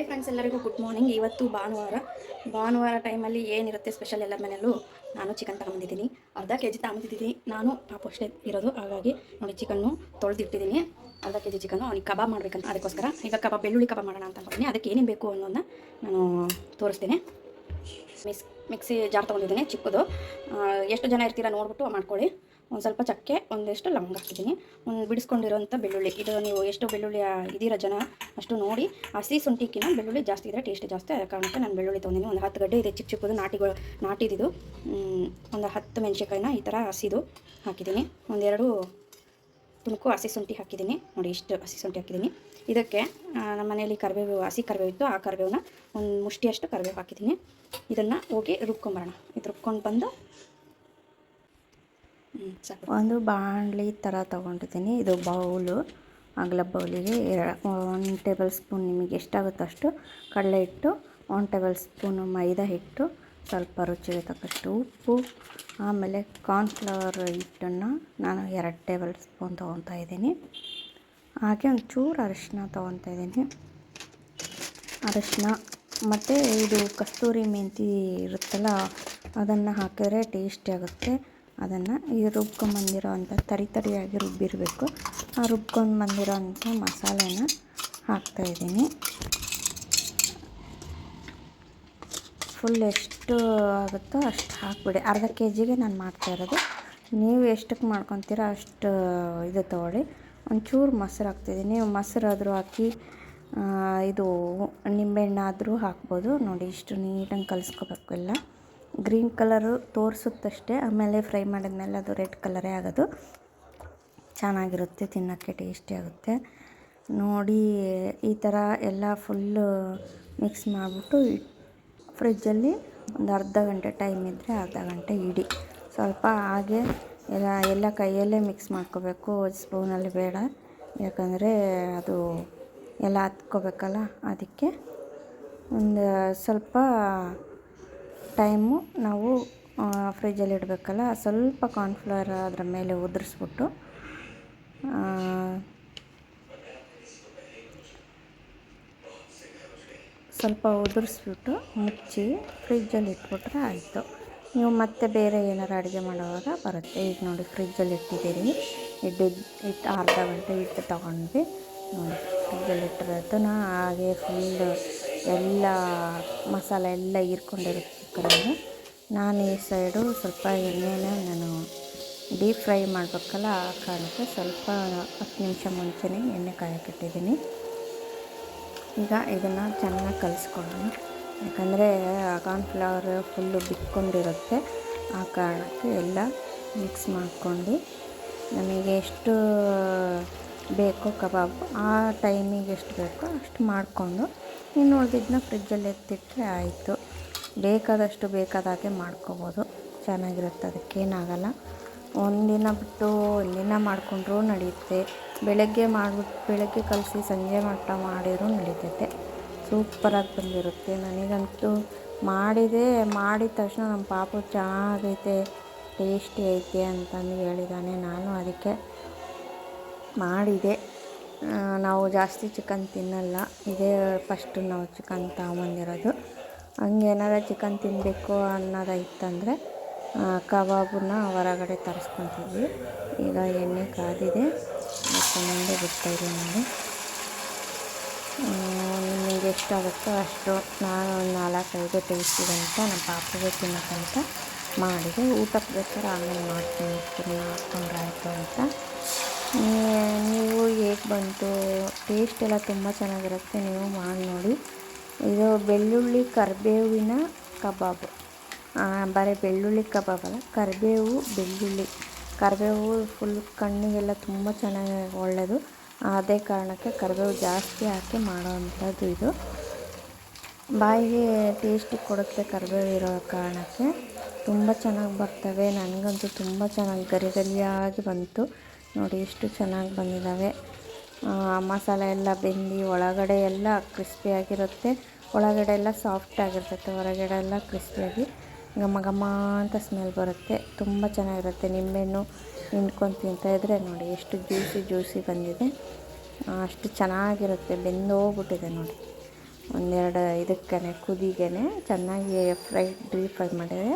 Hi friends ಎಲ್ಲರಿಗೂ good morning ಇವತ್ತು ಭಾನುವಾರ. ಭಾನುವಾರ ಟೈಮಲ್ಲಿ ಏನಿರುತ್ತೆ ಸ್ಪೆಷಲ್ ಎಲ್ಲ ಮನೆಯಲ್ಲೂ? ನಾನು ಚಿಕನ್ ತಗೊಂಬಂದಿದ್ದೀನಿ. ಅರ್ಧ ಕೆ ಜಿ ತಗೊಂಬಂದಿದ್ದೀನಿ. ನಾನು ಪಾಪ ಅಷ್ಟೇ ಇರೋದು. ಹಾಗಾಗಿ ನೋಡಿ ಚಿಕನ್ನು ತೊಳೆದಿಟ್ಟಿದ್ದೀನಿ. ಅರ್ಧ ಕೆ ಜಿ ಚಿಕನ್ನು ಅವ್ನಿಗೆ ಕಬಾಬ್ ಮಾಡಬೇಕಂತ ಅದಕ್ಕೋಸ್ಕರ. ಈಗ ಕಬಾಬ್, ಬೆಳ್ಳುಳ್ಳಿ ಕಬಾಬ್ ಮಾಡೋಣ ಅಂತ ಅಂದ್ಕೊಂಡಿನಿ. ಅದಕ್ಕೆ ಏನೇನು ಬೇಕು ಅನ್ನೋದನ್ನ ನಾನು ತೋರಿಸ್ತೀನಿ. ಮಿಕ್ಸ್, ಮಿಕ್ಸಿ ಜಾರ್ ತೊಗೊಂಡಿದ್ದೀನಿ ಚಿಕ್ಕದು. ಎಷ್ಟು ಜನ ಇರ್ತೀರ ನೋಡ್ಬಿಟ್ಟು ಮಾಡ್ಕೊಳ್ಳಿ. ಒಂದು ಸ್ವಲ್ಪ ಚಕ್ಕೆ, ಒಂದಷ್ಟು ಲವಂಗ ಹಾಕಿದ್ದೀನಿ. ಒಂದು ಬಿಡಿಸ್ಕೊಂಡಿರೋಂಥ ಬೆಳ್ಳುಳ್ಳಿ. ಇದು ನೀವು ಎಷ್ಟು ಬೆಳ್ಳುಳ್ಳಿ ಇದೀರ ಜನ, ಅಷ್ಟು ನೋಡಿ. ಹಸಿ ಶುಂಠಿಕ್ಕಿನ ಬೆಳ್ಳುಳ್ಳಿ ಜಾಸ್ತಿ ಇದ್ದರೆ ಟೇಸ್ಟ್ ಜಾಸ್ತಿ ಆ ಕಾರಣಕ್ಕೆ ನಾನು ಬೆಳ್ಳುಳ್ಳಿ ತೊಗೊಂಡಿನಿ ಒಂದು ಹತ್ತು ಗಡ್ಡೆ ಇದೆ, ಚಿಕ್ಕ ಚಿಕ್ಕದು ನಾಟಿಗಳು, ನಾಟಿದಿದು. ಒಂದು ಹತ್ತು ಮೆಣಸಿನ್ಕಾಯಿನ ಈ ಥರ ಹಸಿದು ಹಾಕಿದ್ದೀನಿ. ಒಂದೆರಡು ತುಣುಕು ಹಸಿ ಶುಂಠಿ ಹಾಕಿದ್ದೀನಿ. ನೋಡಿ, ಇಷ್ಟು ಹಸಿ ಶುಂಠಿ ಹಾಕಿದ್ದೀನಿ. ಇದಕ್ಕೆ ನಮ್ಮ ಮನೆಯಲ್ಲಿ ಕರಿಬೇವು, ಹಸಿ ಕರಿಬೇವು ಇತ್ತು. ಆ ಕರಿಬೇವನ್ನ ಒಂದು ಮುಷ್ಟಿಯಷ್ಟು ಕರಿಬೇವು ಹಾಕಿದ್ದೀನಿ. ಇದನ್ನು ಹೋಗಿ ರುಬ್ಕೊಂಬರೋಣ. ಇದು ರುಬ್ಕೊಂಡು ಬಂದು ಒಂದು ಬಾಣಲಿ ಥರ ತೊಗೊಂಡಿದ್ದೀನಿ. ಇದು ಬೌಲು. ಅಗಲ ಬೌಲಿಗೆ ಒನ್ ಟೇಬಲ್ ಸ್ಪೂನ್ ನಿಮಗೆ ಎಷ್ಟಾಗುತ್ತೋ ಅಷ್ಟು ಕಡಲೆ ಹಿಟ್ಟು ಒನ್ ಟೇಬಲ್ ಸ್ಪೂನು ಮೈದಾ ಹಿಟ್ಟು, ಸ್ವಲ್ಪ ರುಚಿಗೆ ತಕ್ಕಷ್ಟು ಉಪ್ಪು, ಆಮೇಲೆ ಕಾರ್ನ್ಫ್ಲವರ್ ಹಿಟ್ಟನ್ನು ನಾನು ಎರಡು ಟೇಬಲ್ ಸ್ಪೂನ್ ತೊಗೊತಾ ಇದ್ದೀನಿ. ಹಾಗೆ ಒಂದು ಚೂರು ಅರಿಶಿನ ತೊಗೊತಾ ಇದ್ದೀನಿ. ಅರಿಶಿನ ಮತ್ತು ಇದು ಕಸ್ತೂರಿ ಮೆಂತಿ ಇರುತ್ತಲ್ಲ, ಅದನ್ನು ಹಾಕಿದರೆ ಟೇಸ್ಟಿ ಆಗುತ್ತೆ. ಅದನ್ನು ಈ ರುಬ್ಕೊಂಬಂದಿರೋ ಅಂಥ ತರಿ ತರಿಯಾಗಿ ರುಬ್ಬಿರಬೇಕು. ಆ ರುಬ್ಕೊಂಡು ಬಂದಿರೋ ಅಂಥ ಮಸಾಲೆನ ಹಾಕ್ತಾಯಿದ್ದೀನಿ ಫುಲ್ ಎಷ್ಟು ಆಗುತ್ತೋ ಅಷ್ಟು ಹಾಕ್ಬಿಡಿ. ಅರ್ಧ ಕೆ ಜಿಗೆ ನಾನು ಮಾಡ್ತಾ ಇರೋದು. ನೀವು ಎಷ್ಟಕ್ಕೆ ಮಾಡ್ಕೊತೀರೋ ಅಷ್ಟು ಇದು ತೊಗೊಳ್ಳಿ. ಒಂಚೂರು ಮೊಸರು ಹಾಕ್ತಿದ್ದೀನಿ. ಮೊಸರು ಆದರೂ ಹಾಕಿ ಇದು ನಿಂಬೆಹಣ್ಣಾದರೂ ಹಾಕ್ಬೋದು. ನೋಡಿ, ಇಷ್ಟು ನೀಟಾಗಿ ಕಲಿಸ್ಕೋಬೇಕು ಎಲ್ಲ. ಗ್ರೀನ್ ಕಲರು ತೋರಿಸುತ್ತಷ್ಟೇ, ಆಮೇಲೆ ಫ್ರೈ ಮಾಡಿದ್ಮೇಲೆ ಅದು ರೆಡ್ ಕಲರೇ ಆಗೋದು. ಚೆನ್ನಾಗಿರುತ್ತೆ, ತಿನ್ನೋಕ್ಕೆ ಟೇಸ್ಟಿ ಆಗುತ್ತೆ. ನೋಡಿ, ಈ ಥರ ಎಲ್ಲ ಫುಲ್ಲು ಮಿಕ್ಸ್ ಮಾಡಿಬಿಟ್ಟು ಫ್ರಿಜ್ಜಲ್ಲಿ ಒಂದು ಅರ್ಧ ಗಂಟೆ ಟೈಮ್ ಇದ್ದರೆ ಅರ್ಧ ಗಂಟೆ ಇಡಿ. ಸ್ವಲ್ಪ ಹಾಗೆ ಎಲ್ಲ ಎಲ್ಲ ಕೈಯಲ್ಲೇ ಮಿಕ್ಸ್ ಮಾಡ್ಕೋಬೇಕು, ಸ್ಪೂನಲ್ಲಿ ಬೇಡ. ಯಾಕಂದರೆ ಅದು ಎಲ್ಲ ಹತ್ಕೋಬೇಕಲ್ಲ, ಅದಕ್ಕೆ ಒಂದು ಸ್ವಲ್ಪ ಟೈಮು ನಾವು ಫ್ರಿಜ್ಜಲ್ಲಿ ಇಡಬೇಕಲ್ಲ, ಸ್ವಲ್ಪ ಕಾರ್ನ್ಫ್ಲವರ್ ಅದರ ಮೇಲೆ ಉದುರಿಸ್ಬಿಟ್ಟು ಸ್ವಲ್ಪ ಉದುರಿಸ್ಬಿಟ್ಟು ಮುಚ್ಚಿ ಫ್ರಿಜ್ಜಲ್ಲಿ ಇಟ್ಬಿಟ್ರೆ ಆಯಿತು. ನೀವು ಮತ್ತೆ ಬೇರೆ ಏನಾರು ಅಡುಗೆ ಮಾಡುವಾಗ ಬರುತ್ತೆ. ಈಗ ನೋಡಿ ಫ್ರಿಜ್ಜಲ್ಲಿ ಇಟ್ಟಿದ್ದೀರಿ. ಇಟ್ಟು ಇಟ್ಟು ಅರ್ಧ ಗಂಟೆ ಇಟ್ಟು ತೊಗೊಂಡ್ವಿ. ನೋಡಿ ಫ್ರಿಜ್ಜಲ್ಲಿ ಇಟ್ಟಿರೋದನ್ನ ಹಾಗೆ ಫುಲ್ ಎಲ್ಲ ಮಸಾಲೆ ಎಲ್ಲ ಹೀರ್ಕೊಂಡಿರುತ್ತೆ. ಚಿಕನಲ್ಲಿ ನಾನು ಈ ಸೈಡು ಸ್ವಲ್ಪ ಎಣ್ಣೆನ ನಾನು ಡೀಪ್ ಫ್ರೈ ಮಾಡಬೇಕಲ್ಲ ಆ ಕಾರಣಕ್ಕೆ ಸ್ವಲ್ಪ ಹತ್ತು ನಿಮಿಷ ಮುಂಚೆನೇ ಎಣ್ಣೆ ಕಾಯಕ್ಕಿಟ್ಟಿದ್ದೀನಿ ಈಗ ಇದನ್ನು ಚೆನ್ನಾಗಿ ಕಲಿಸ್ಕೊಳ್ಳೋಣ. ಯಾಕಂದರೆ ಕಾರ್ನ್ಫ್ಲವರ್ ಫುಲ್ಲು ಬಿಟ್ಕೊಂಡಿರುತ್ತೆ ಆ ಕಾರಣಕ್ಕೆ ಎಲ್ಲ ಮಿಕ್ಸ್ ಮಾಡ್ಕೊಂಡು ನಮಗೆ ಎಷ್ಟು ಬೇಕೋ ಕಬಾಬ್ ಆ ಟೈಮಿಗೆ ಎಷ್ಟು ಬೇಕೋ ಅಷ್ಟು ಮಾಡಿಕೊಂಡು ಇನ್ನು ಉಳಿದಿದ್ದನ್ನ ಫ್ರಿಜ್ಜಲ್ಲಿ ಎತ್ತಿಟ್ಟರೆ ಆಯಿತು. ಬೇಕಾದಷ್ಟು ಬೇಕಾದಾಗೆ ಮಾಡ್ಕೋಬೋದು. ಚೆನ್ನಾಗಿರುತ್ತೆ, ಅದಕ್ಕೇನಾಗಲ್ಲ. ಒಂದಿನ ಬಿಟ್ಟು ಒಂದಿನ ಮಾಡಿಕೊಂಡ್ರೂ ನಡೆಯುತ್ತೆ ಬೆಳಗ್ಗೆ ಮಾಡಿಬಿಟ್ಟು ಬೆಳಗ್ಗೆ ಕಲಸಿ ಸಂಜೆ ಮಟ್ಟ ಮಾಡಿದರೂ ನಡೀತೈತೆ. ಸೂಪರಾಗಿ ಬಂದಿರುತ್ತೆ. ನನಗಂತೂ ಮಾಡಿದೆ, ಮಾಡಿದ ತಕ್ಷಣ ನಮ್ಮ ಪಾಪು ಚೆನ್ನಾಗೈತೆ, ಟೇಸ್ಟಿ ಐತೆ ಅಂತಂದು ಹೇಳಿದ್ದಾನೆ ನಾನು. ಅದಕ್ಕೆ ಮಾಡಿದೆ. ನಾವು ಜಾಸ್ತಿ ಚಿಕನ್ ತಿನ್ನಲ್ಲ. ಇದೇ ಫಸ್ಟು ನಾವು ಚಿಕನ್ ತಗೊಂಬಂದಿರೋದು. ಹಂಗೇನಾರ ಚಿಕನ್ ತಿನ್ನಬೇಕು ಅನ್ನೋದಾಯ್ತಂದರೆ ಕಬಾಬನ್ನ ಹೊರಗಡೆ ತರಿಸ್ಕೊತೀವಿ. ಈಗ ಎಣ್ಣೆ ಕಾದಿದೆ ಮುಂದೆ ಬಿಡ್ತಾಯಿದೆ ನೋಡಿ. ನಿಮಗೆ ಎಷ್ಟು ಆಗುತ್ತೋ ಅಷ್ಟು ನಾನು ಒಂದು ನಾಲ್ಕೈದು ಟೇಸ್ಟಿಗೆ ಅಂತ ನಮ್ಮ ಪಾಪಗೆ ತಿನ್ನೋಕ್ಕಂತ ಮಾಡಿದೆ. ಊಟಕ್ಕೆ ಬೇಕಾದ್ರೆ ಆಮೇಲೆ ಮಾಡ್ತೀನಿ. ಇರ್ತೀನಿ ಹಾಕ್ಕೊಂಡ್ರೆ ಆಯಿತು ಅಂತ. ನೀವು ಹೇಗೆ ಬಂತು? ಟೇಸ್ಟ್ ಎಲ್ಲ ತುಂಬ ಚೆನ್ನಾಗಿರುತ್ತೆ. ನೀವು ಮಾಡಿ ನೋಡಿ. ಇದು ಬೆಳ್ಳುಳ್ಳಿ ಕರಿಬೇವಿನ ಕಬಾಬ್. ಬರೀ ಬೆಳ್ಳುಳ್ಳಿ ಕಬಾಬ್ ಅಲ್ಲ, ಕರಿಬೇವು ಬೆಳ್ಳುಳ್ಳಿ. ಕರಿಬೇವು ಫುಲ್ ಕಣ್ಣಿಗೆಲ್ಲ ತುಂಬ ಚೆನ್ನಾಗಿ ಒಳ್ಳೆಯದು ಅದೇ ಕಾರಣಕ್ಕೆ ಕರಿಬೇವು ಜಾಸ್ತಿ ಹಾಕಿ ಮಾಡೋವಂಥದ್ದು ಇದು. ಬಾಯಿಗೆ ಟೇಸ್ಟಿ ಕೊಡುತ್ತೆ ಕರಿಬೇವು ಇರೋ ಕಾರಣಕ್ಕೆ. ತುಂಬ ಚೆನ್ನಾಗಿ ಬರ್ತವೆ. ನನಗಂತೂ ತುಂಬ ಚೆನ್ನಾಗಿ ಗರಿ ಗರಿಯಾಗಿ ಬಂತು. ನೋಡಿ ಎಷ್ಟು ಚೆನ್ನಾಗಿ ಬಂದಿದ್ದಾವೆ ಮಸಾಲೆ ಎಲ್ಲ ಬೆಂದು ಒಳಗಡೆ ಎಲ್ಲ ಕ್ರಿಸ್ಪಿಯಾಗಿರುತ್ತೆ ಒಳಗಡೆ ಎಲ್ಲ ಸಾಫ್ಟ್ ಆಗಿರ್ತೈತೆ, ಹೊರಗಡೆ ಎಲ್ಲ ಕ್ರಿಸ್ಪಿಯಾಗಿ ಘಮ ಘಮ ಅಂತ ಸ್ಮೆಲ್ ಬರುತ್ತೆ. ತುಂಬ ಚೆನ್ನಾಗಿರುತ್ತೆ. ನಿಂಬೆಹಣ್ಣು ಹಿಂಡ್ಕೊಂಡು ತಿಂತಾಯಿದ್ರೆ ನೋಡಿ, ಎಷ್ಟು ಜ್ಯೂಸಿ ಜ್ಯೂಸಿ ಬಂದಿದೆ. ಅಷ್ಟು ಚೆನ್ನಾಗಿರುತ್ತೆ. ಬೆಂದೋಗ್ಬಿಟ್ಟಿದೆ ನೋಡಿ. ಒಂದೆರಡು ಇದಕ್ಕೆ ಕುದಿಗೆ ಚೆನ್ನಾಗಿ ಫ್ರೈ ಡೀಪ್ ಫ್ರೈ ಮಾಡಿದರೆ